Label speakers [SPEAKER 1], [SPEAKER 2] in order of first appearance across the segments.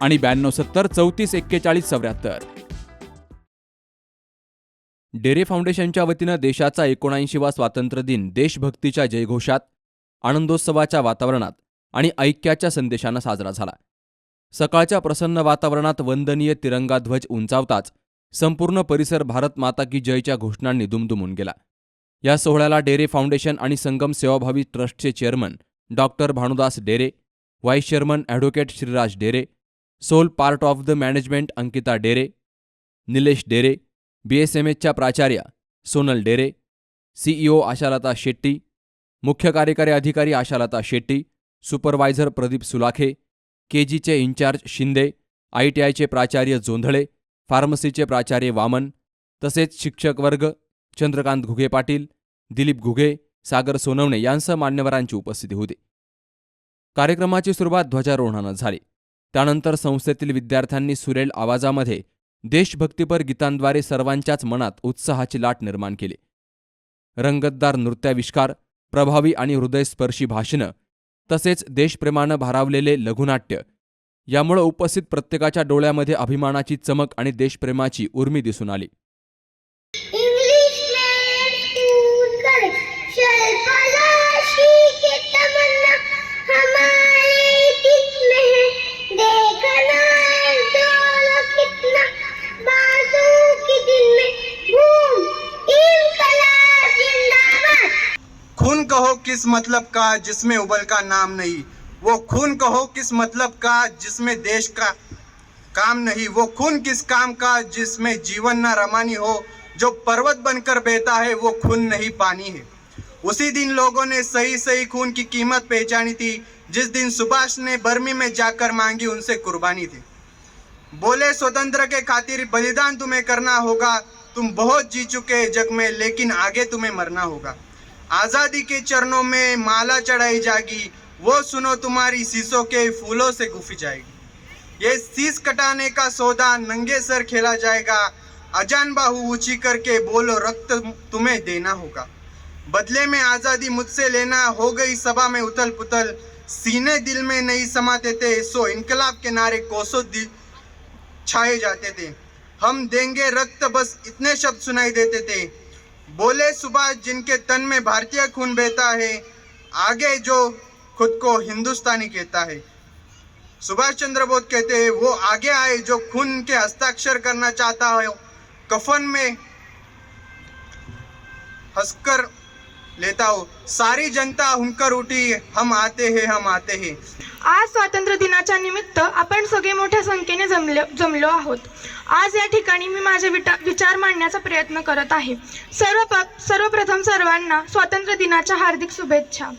[SPEAKER 1] आणि ब्याण्णव सत्तर चौतीस एक्केचाळीस चौऱ्याहत्तर. डेरे फाउंडेशनच्या वतीनं देशाचा एकोणऐंशीवा स्वातंत्र्य दिन देशभक्तीच्या जयघोषात आनंदोत्सवाच्या वातावरणात आणि ऐक्याच्या संदेशानं साजरा झाला. सकाळच्या प्रसन्न वातावरणात वंदनीय तिरंगा ध्वज उंचावताच संपूर्ण परिसर भारत माता की जयच्या घोषणांनी दुमदुमून गेला. या सोहळ्याला डेरे फाउंडेशन आणि संगम सेवाभावी ट्रस्टचे chairman doctor Bhanudas Dere vice chairman advocate Shriraj Dere sole part of the management Ankita Dere Nilesh Dere B S M एचच्या प्राचार्या सोनल डेरे सीईओ आशालता शेट्टी मुख्य कार्यकारी अधिकारी आशालता शेट्टी सुपरवायझर प्रदीप सुलाखे के जीचे इन्चार्ज शिंदे आय टी आयचे प्राचार्य जोंधळे फार्मसीचे प्राचार्य वामन तसेच शिक्षक वर्ग चंद्रकांत घुगे पाटील दिलीप घुगे सागर सोनवणे यांसह मान्यवरांची उपस्थिती होती. कार्यक्रमाची सुरुवात ध्वजारोहणानं झाली. त्यानंतर संस्थेतील विद्यार्थ्यांनी सुरेल आवाजामध्ये देशभक्तीपर गीतांद्वारे सर्वांच्याच मनात उत्साहाची लाट निर्माण केली. रंगतदार नृत्याविष्कार प्रभावी आणि हृदयस्पर्शी भाषणं तसेच देशप्रेमानं भारावलेले लघुनाट्य यामुळं उपस्थित प्रत्येकाच्या डोळ्यामध्ये अभिमानाची चमक आणि देशप्रेमाची उर्मी दिसून आली.
[SPEAKER 2] मतलब का, जिसमें उबल का नाम नहीं। वो खून कहो किस मतलब का, जिसमें देश का काम नहीं। वो खून किस काम का, जिसमें जीवन ना रमानी हो। जो पर्वत बनकर बहता है, वो खून नहीं पानी है। उसी दिन लोगों ने सही सही खून की कीमत पहचानी थी। जिस दिन सुभाष ने बर्मी में जाकर मांगी, उनसे कुर्बानी थी। बोले, स्वतंत्र के खातिर बलिदान तुम्हें करना होगा। तुम बहुत जी चुके जग में, लेकिन आगे तुम्हें मरना होगा। आज़ादी के चरणों में माला चढ़ाई जाएगी वो सुनो तुम्हारी शीशों के फूलों से गुफी जाएगी। ये शीश कटाने का सौदा नंगे सर खेला जाएगा, अजान बाहू ऊँची करके बोलो, रक्त तुम्हें देना होगा। बदले में आज़ादी मुझसे लेना हो गई सभा में उथल पुथल, सीने दिल में नहीं समाते थे, सो इनकलाब के नारे कोसों छाए जाते थे। हम देंगे रक्त, बस इतने शब्द सुनाई देते थे। बोले सुभाष जिनके तन में भारतीय खून बहता है आगे जो खुद को हिंदुस्तानी कहता है। सुभाष चंद्र बोस कहते हैं वो आगे आए जो खून के हस्ताक्षर करना चाहता है कफन में हंसकर लेता हो। सारी जनता हुनकर उठी हम आते हैं हम आते हैं।
[SPEAKER 3] आज स्वातंत्र्य दिनाच्या निमित्त आपण सगळे मोठ्या संख्येने जमले जमलो आहोत. आज या ठिकाणी मी माझे विटा विचार मांडण्याचा प्रयत्न करत आहे. सर्व सर्वप्रथम सर्वांना स्वातंत्र्य दिनाच्या हार्दिक शुभेच्छा.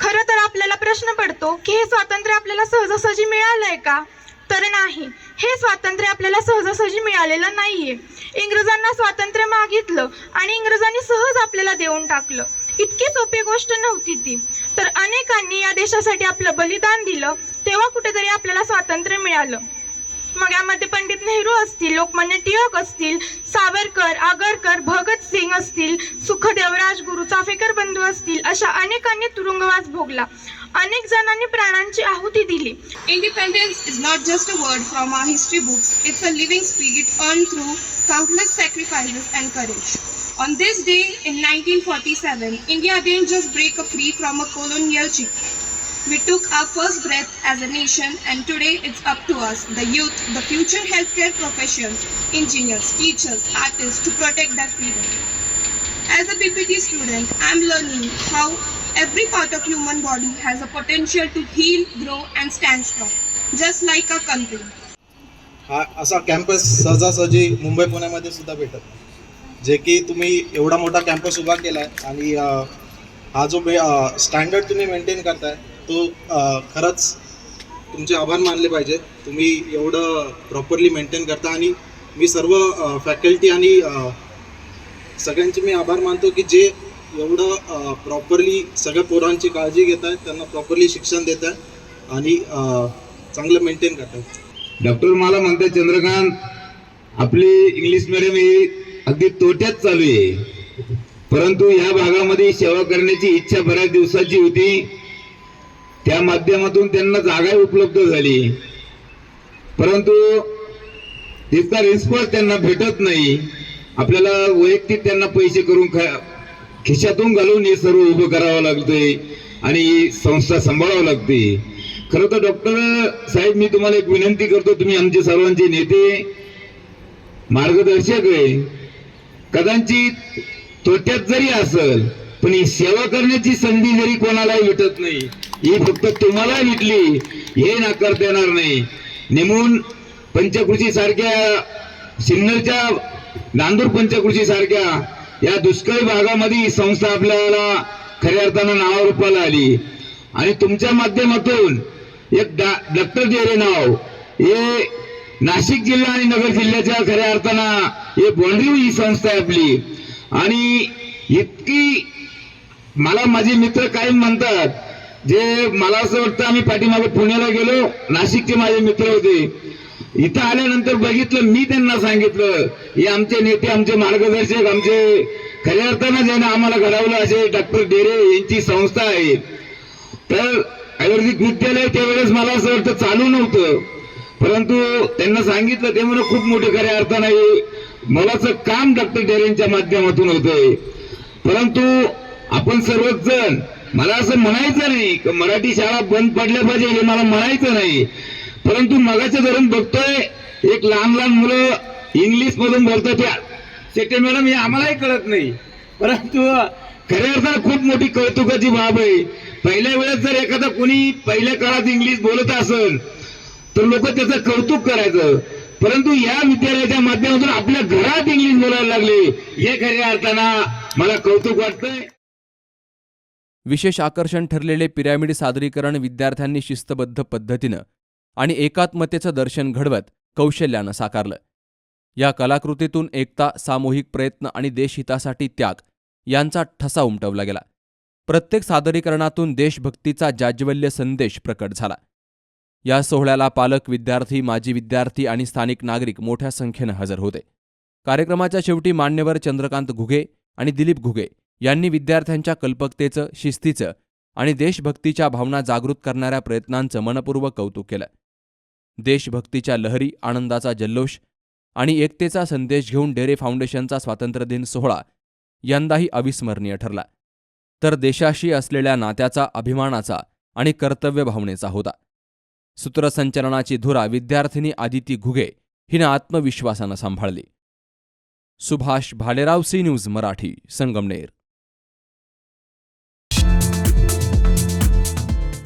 [SPEAKER 3] खरं तर आपल्याला प्रश्न पडतो की हे स्वातंत्र्य आपल्याला सहजासहजी मिळालंय का? तर नाही. हे स्वातंत्र्य आपल्याला सहजासहजी मिळालेलं नाहीये. इंग्रजांना स्वातंत्र्य मागितलं आणि इंग्रजांनी सहज आपल्याला देऊन टाकलं. इतकी सोपी गोष्ट नव्हती ती. तर अनेकांनी या देशासाठी आपलं बलिदान दिलं तेव्हा कुठेतरी आपल्याला स्वातंत्र्य मिळालं. मग यामध्ये पंडित नेहरू असतील लोकमान्य टिळक असतील सावरकर आगरकर भगतसिंग असतील सुखदेव राजगुरु चाफेकर बंधू असतील अशा अनेकांनी तुरुंगवास भोगला. अनेक जणांनी प्राणांची आहुती दिली.
[SPEAKER 4] Independence is not just a word from our history books it's a living spirit earned through countless sacrifices and courage on this day in nineteen forty seven India didn't just break a free from a colonial chief We took our first breath as a nation, and today it's up to us, the youth, the future healthcare professions, engineers, teachers, artists, to protect that freedom. As a BPT student, I'm learning how every part of human body has a potential to heal, grow, and stand strong, just like our country.
[SPEAKER 5] हा असा campus सहजासहजी मुंबई पुण्यामध्ये सुद्धा भेटत नाही. जे की तुम्ही एवढा मोठा कॅम्पस उभा केला आहे आणि हा जो स्टँडर्ड तुम्ही मेंटेन करताय तो खरंच तुमचे आभार मानले पाहिजे. तुम्ही एवढं प्रॉपरली मेंटेन करता आणि मी सर्व फॅकल्टी आणि सगळ्यांचे मी आभार मानतो की जे एवढं प्रॉपरली सगळ्या पोरांची काळजी घेत आहेत त्यांना प्रॉपरली शिक्षण देत आहेत आणि चांगलं मेंटेन करत आहेत.
[SPEAKER 6] डॉक्टर मला म्हणतात चंद्रकांत आपली इंग्लिश मिडियम ही अगदी तोट्यात चालू आहे. परंतु या भागामध्ये सेवा करण्याची इच्छा बऱ्याच दिवसाची होती. त्या माध्यमातून त्यांना जागाही उपलब्ध झाली. परंतु तिचा रिस्पॉन्स त्यांना भेटत नाही. आपल्याला वैयक्तिक त्यांना पैसे करून खिशातून घालून हे सर्व उभं करावं लागतंय आणि ही संस्था सांभाळावं लागते. खरं तर डॉक्टर साहेब मी तुम्हाला एक विनंती करतो तुम्ही आमचे सर्वांचे नेते मार्गदर्शक आहे. कदाचित तोट्यात जरी असल पण ही सेवा करण्याची संधी जरी कोणालाही भेटत नाही ही फक्त तुम्हाला भेटली. हे नाकारता येणार नाही. नेमून पंचकृषी सारख्या सिन्नरच्या नांदूर पंचकृषी सारख्या या दुष्काळी भागामध्ये ही संस्था आपल्याला खऱ्या अर्थानं नावारूपाला आली. आणि तुमच्या माध्यमातून एक डा- डॉक्टर डेरे नाव हे नाशिक जिल्हा आणि नगर जिल्ह्याच्या खऱ्या अर्थानं हे बोंडरी ही संस्था आहे आपली. आणि इतकी मला माझे मित्र कायम म्हणतात जे मला असं वाटतं आम्ही पाठीमागे पुण्याला गेलो नाशिकचे माझे मित्र होते. इथं आल्यानंतर बघितलं मी त्यांना सांगितलं हे आमचे नेते आमचे मार्गदर्शक आमचे खऱ्या अर्थानं ज्याने आम्हाला घडवलं असे डॉक्टर डेरे यांची संस्था आहे. तर आयुर्वेदिक विद्यालय त्यावेळेस मला असं वाटतं चालू नव्हतं. परंतु त्यांना सांगितलं ते म्हणून खूप मोठे खऱ्या अर्थानं हे मोलाचं काम डॉक्टर डेरेंच्या माध्यमातून होतंय. परंतु आपण सर्वच जण मला असं म्हणायचं नाही की मराठी शाळा बंद पडल्या पाहिजे हे मला म्हणायचं नाही. परंतु मगाच्या धरून बघतोय एक लहान लहान मुलं इंग्लिश मधून बोलतात त्या शेट्टे मॅडम हे आम्हालाही कळत नाही. परंतु खऱ्या अर्थानं खूप मोठी कौतुकाची बाब आहे. पहिल्या वेळेस जर एखादा कोणी पहिल्या काळात इंग्लिश बोलत असेल तर लोक त्याचं कौतुक करायचं. परंतु या विद्यालयाच्या माध्यमातून आपल्या घरात इंग्लिश बोलायला लागले. हे खऱ्या अर्थानं मला कौतुक वाटतंय.
[SPEAKER 1] विशेष आकर्षण ठरलेले पिरॅमिड सादरीकरण विद्यार्थ्यांनी शिस्तबद्ध पद्धतीनं आणि एकात्मतेचं दर्शन घडवत कौशल्यानं साकारलं. या कलाकृतीतून एकता सामूहिक प्रयत्न आणि देशहितासाठी त्याग यांचा ठसा उमटवला गेला. प्रत्येक सादरीकरणातून देशभक्तीचा जाज्वल्य संदेश प्रकट झाला. या सोहळ्याला पालक विद्यार्थी माजी विद्यार्थी आणि स्थानिक नागरिक मोठ्या संख्येनं हजर होते. कार्यक्रमाच्या शेवटी मान्यवर चंद्रकांत घुगे आणि दिलीप घुगे यांनी विद्यार्थ्यांच्या कल्पकतेचं शिस्तीचं आणि देशभक्तीच्या भावना जागृत करणाऱ्या प्रयत्नांचं मनपूर्वक कौतुक केलं. देशभक्तीच्या लहरी आनंदाचा जल्लोष आणि एकतेचा संदेश घेऊन डेरे फाउंडेशनचा स्वातंत्र्यदिन सोहळा यंदाही अविस्मरणीय ठरला. तर देशाशी असलेल्या नात्याचा अभिमानाचा आणि कर्तव्य भावनेचा होता. सूत्रसंचलनाची धुरा विद्यार्थिनी आदिती घुगे हिनं आत्मविश्वासानं सांभाळली. Subhash Bhalerao C news Marathi Sangamner.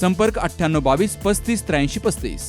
[SPEAKER 1] संपर्क अठ्ठ्याण्णव बावीस पस्तीस त्र्याऐंशी पस्तीस.